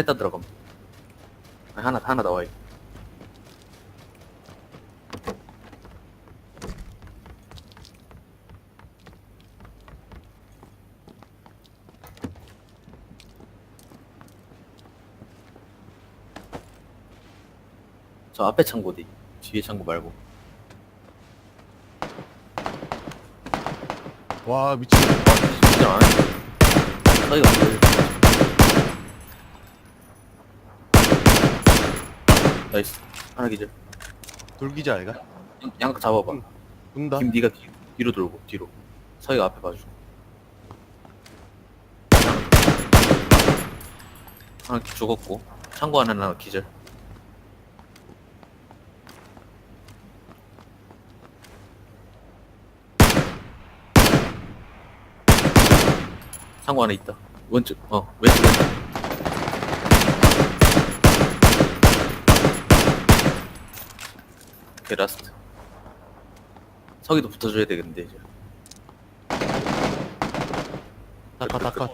셋다 들어감. 아니, 하나 하나 나와 있. 저 앞에 창고 뒤 뒤에 창고 말고 와 미친 진짜 안 해. 서희가 안 돼. 나이스. 하나 기절. 돌기자 아이가? 양- 양각 잡아봐. 응. 군다. 김 니가 뒤, 뒤로 돌고 뒤로. 서희가 앞에 봐줘. 하나 죽었고 창고 안에 하나 기절. 창고 안에 있다. 왼쪽 어 왼쪽 왼쪽 오케이 라스트. 서기도 붙어줘야 되겠는데 이제. 닦아 닦아